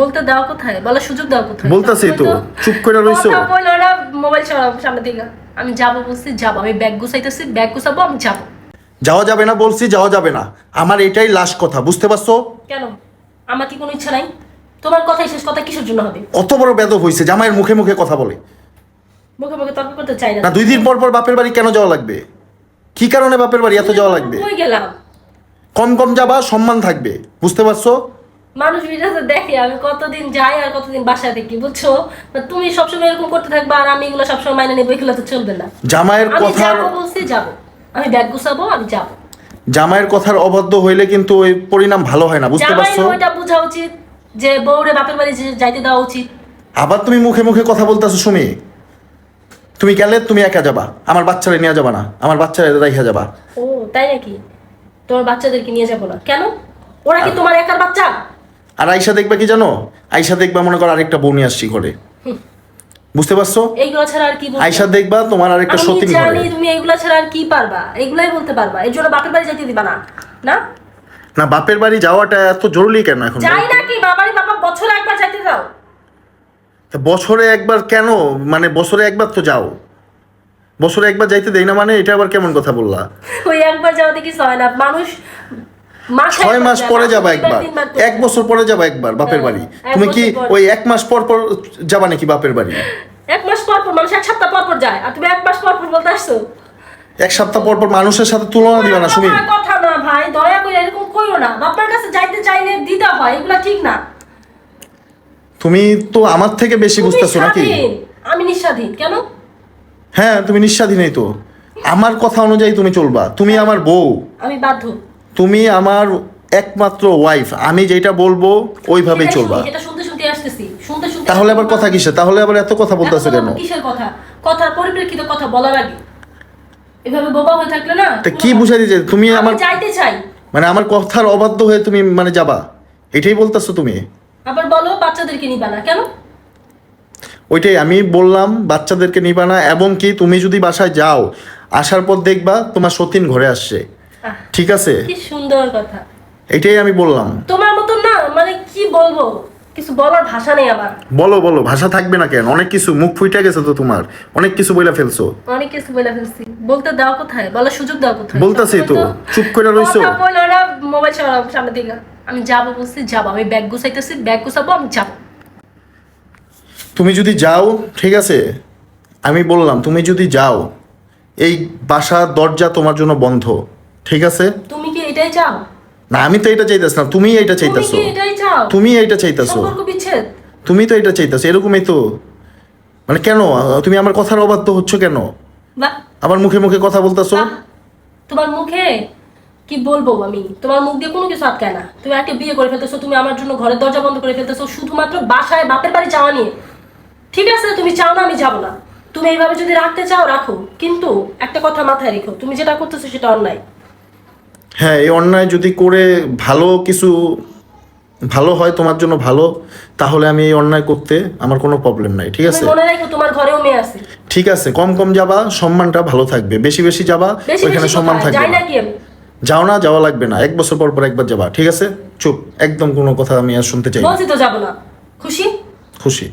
বলতে দাও কোথায়? বলার সুযোগ দাও কোথায়? বলতাছি তো, চুপ করে রইছো। কথা বলল না মোবাইল সরাও সামনে থেকে আমি যাব বলছি যাব। আমি ব্যাগ গুছাইতেছি ব্যাগ গুছাবো আমি যাব। যাওয়া যাবে না বলছি যাওয়া যাবে না। আমার এটাই লাস্ট কথা বুঝতে পারছ? কেন? আমার কি কোনো ইচ্ছা নাই? তোমার কথাই শেষ কথা কিসের জন্য হবে? অত বড় বেদব হয়েছে জামাইয়ের মুখে মুখে কথা বলে। মুখে মুখে তর্ক করতে চাই না। না দুই দিন পর পর বাপের বাড়ি কেন যাওয়া লাগবে? কি কারণে বাপের বাড়ি এত যাওয়া লাগবে? কই গেলাম? কম কম যাবা সম্মান থাকবে বুঝতে পারছ? মানুষ ভিডিওতে দেখে আমি কতদিন যাই আর কতদিন বাসায় থাকি বুঝছ? তুমি সবসময় এরকম করতে থাকবা আর আমি এগুলো সবসময় মাইনে নেব এগুলো তো চলবে না। জামাইয়ের যাব বলছি যাব। আমি ব্যাগ গুছাবো আমি যাব। জামাইয়ের কথার অবাধ্য হইলে কিন্তু ওই পরিণাম ভালো হয় না বুঝতে পারছ? ওইটা বোঝা উচিত যে বউরে বাপের বাড়ি যাইতে দেওয়া উচিত। আবার তুমি মুখে মুখে কথা বলতেছো সুমি। তুমি গেলে তুমি একা যাবা আমার বাচ্চারা নিয়ে যাবা না আমার বাচ্চারা রাইখা যাবা। ও তাই নাকি? তোমার বাচ্চাদেরকে নিয়ে যাব না। কেন? ওরা কি তোমার একার বাচ্চা? আর আইসা দেখবা কি জানো? আইসা দেখবা মনে করো আরেকটা বউ নিয়ে আসছি ঘরে। বুঝতে পারছ? এইগুলো ছাড়া আর কি দেখবা তোমার আরেকটা সতীন জানি তুমি এইগুলো ছাড়া আর কি পারবা? এগুলাই বলতে পারবা। এর জন্য বাপের বাড়ি যাইতে দিবা না। না? না বাপের বাড়ি যাওয়াটা এত জরুরি কেন এখন? যাই না কি বাবারই বাবা বছরে একবার যাইতে দাও। তা বছরে একবার কেন? মানে বছরে একবার তো যাও। বছরে একবার যাইতে দেই না মানে এটা আবার কেমন কথা বললা? ওই একবার যাওয়াতে কিছু হয় না মানুষ ছয় মাস পরে যাবা একবার। এক বছর পরে যাবা একবার বাপের হ্যাঁ, বাড়ি। তুমি কি ওই এক মাস পর পর যাবা নাকি বাপের বাড়ি? এক মাস পর পর মানুষ এক সপ্তাহ পর পর যায়। আর তুমি এক মাস পর পর বলতে আসছো? এক সপ্তাহ পর পর মানুষের সাথে তুলনা দিবা না সুমি কথা না ভাই দয়া করে এরকম কইরো না। বাবার কাছে যাইতে চাইলে দিতে হয় এগুলা ঠিক না। তুমি তো আমার থেকে বেশি বুঝতেছো নাকি? আমি নিঃস্বাধীন। কেন? হ্যাঁ তুমি নিঃস্বাধীনই তো। আমার কথা অনুযায়ী তুমি চলবা। তুমি আমার বউ। আমি বাধ্য। তুমি আমার একমাত্র ওয়াইফ আমি যেটা বলব ওইভাবেই সেটাই চলবা। এটা শুনতে শুনতে আসতেছি শুনতে শুনতে তাহলে আবার কথা কিসে তাহলে আবার এত কথা বলতেছো কেন? কিসের কথা? কথার পরিপ্রেক্ষিতে কথা বলার আগে। এভাবে বোবা হয়ে থাকলে না তা কি বুঝাই দিয়েছে তুমি আমার যাইতে চাই। মানে আমার কথার অবাধ্য হয়ে তুমি মানে যাবা। এটাই বলতেছো তুমি? আবার বলো বাচ্চাদেরকে নিবা না। কেন? ওইটাই আমি বললাম বাচ্চাদেরকে নিবা না। এবং কি তুমি যদি বাসায় যাও আসার পর দেখবা তোমার সতীন ঘরে আসছে। ঠিক আছে? কি সুন্দর কথা। এটাই আমি বললাম। তোমার মতন না মানে কি বলব? কিছু বলার ভাষা নেই আমার। বলো বলো ভাষা থাকবে না কেন? অনেক কিছু মুখ ফুইটা গেছে তো তোমার। অনেক কিছু বইলা ফেলছো। অনেক কিছু বলে ফেলছি। বলতে দাও কোথায়? বলার সুযোগ দাও কোথায়? বলতাছি তো, চুপ করে রইছো। কথা বলল না মোবাইল সরাও সামনে থেকে আমি যাব বলছি যাব। আমি ব্যাগ গুছাইতেছি ব্যাগ গুছাবো আমি যাব। তুমি যদি যাও ঠিক আছে? আমি বললাম তুমি যদি যাও এই বাসার দরজা তোমার জন্য বন্ধ। ঠিক আছে? তুমি কি এটাই চাও? না আমি তো এটা চাইতেছ না তুমি এটা তুমি এটাই চাও? তুমি এটা চাইতেছো। সম্পর্ক বিচ্ছেদ। তুমি তো এটা চাইতেছো এরকমই তো। মানে কেন? তুমি আমার কথার অবাধ্য হচ্ছ কেন? আবার মুখে মুখে কথা বলতেছো? তোমার মুখে কি বলব আমি? তোমার মুখ দিয়ে কোনো কিছু আটকায় না। তুমি একটা বিয়ে করে ফেলতেছো তুমি আমার জন্য ঘরের দরজা বন্ধ করে ফেলতেছো শুধুমাত্র বাসায় বাপের বাড়ি যাওয়া নিয়ে। ঠিক আছে তুমি চাও না আমি যাব না। তুমি এইভাবে যদি রাখতে চাও রাখো। কিন্তু একটা কথা মাথায় রেখো তুমি যেটা করতেছো সেটা অন্যায়। হ্যাঁ এই অন্যায় যদি করে ভালো কিছু ভালো হয় তোমার জন্য ভালো তাহলে আমি এই অন্যায় করতে আমার কোনো প্রবলেম নাই ঠিক আছে? মনে রাখো তোমার ঘরেও মেয়ে আছে। ঠিক আছে কম কম যাবা সম্মানটা ভালো থাকবে বেশি বেশি যাবা ওইখানে সম্মান থাকবে যাও না যাওয়া লাগবে না এক বছর পর পর একবার যাবা ঠিক আছে? চুপ একদম কোনো কথা আমি আর শুনতে চাই না। তো যাব না। খুশি? খুশি।